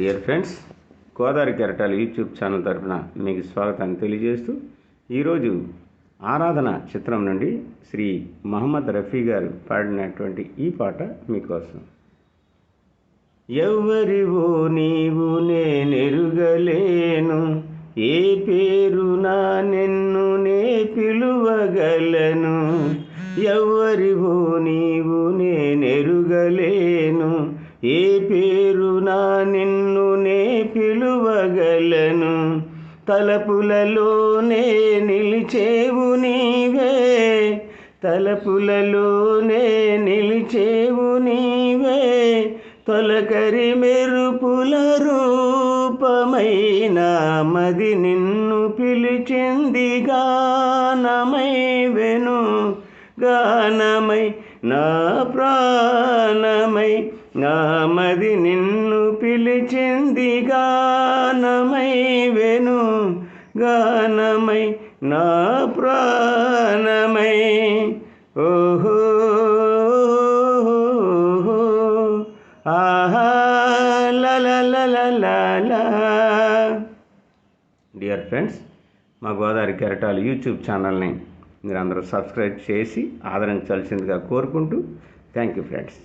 Dear friends Godavari కెరటాలు YouTube channel తరఫున మీకు స్వాగతాన్ని తెలియజేస్తూ ఈరోజు ఆరాధన చిత్రం నుండి శ్రీ మహమ్మద్ రఫీ గారు పాడినటువంటి ఈ పాట మీకోసం. ఎవరివో నీవు నేనెరుగలేను ఏ పేరు నా నిన్ను నే పిలువగలను. ఎవరివో నీవు నేనెరుగలేను ఏ పేరున నిన్ను నే పిలువగలను? తలపులలోనే నిలిచేవు నీవే. తలపులలోనే నిలిచేవు నీవే. తొలకరి మెరుపుల రూపమైన మది నిన్ను పిలిచింది గానమై వెను గానమై నా ప్రాణమై నా మది నిన్ను పిలిచింది గానమై వెను గానమై నా ప్రాణమై. ఓహో ఆహా డియర్ ఫ్రెండ్స్ మా గోదావరి కెరటాలు యూట్యూబ్ ఛానల్ని మీరు అందరూ సబ్స్క్రైబ్ చేసి ఆదరించాల్సిందిగా కోరుకుంటూ థ్యాంక్ యూ ఫ్రెండ్స్.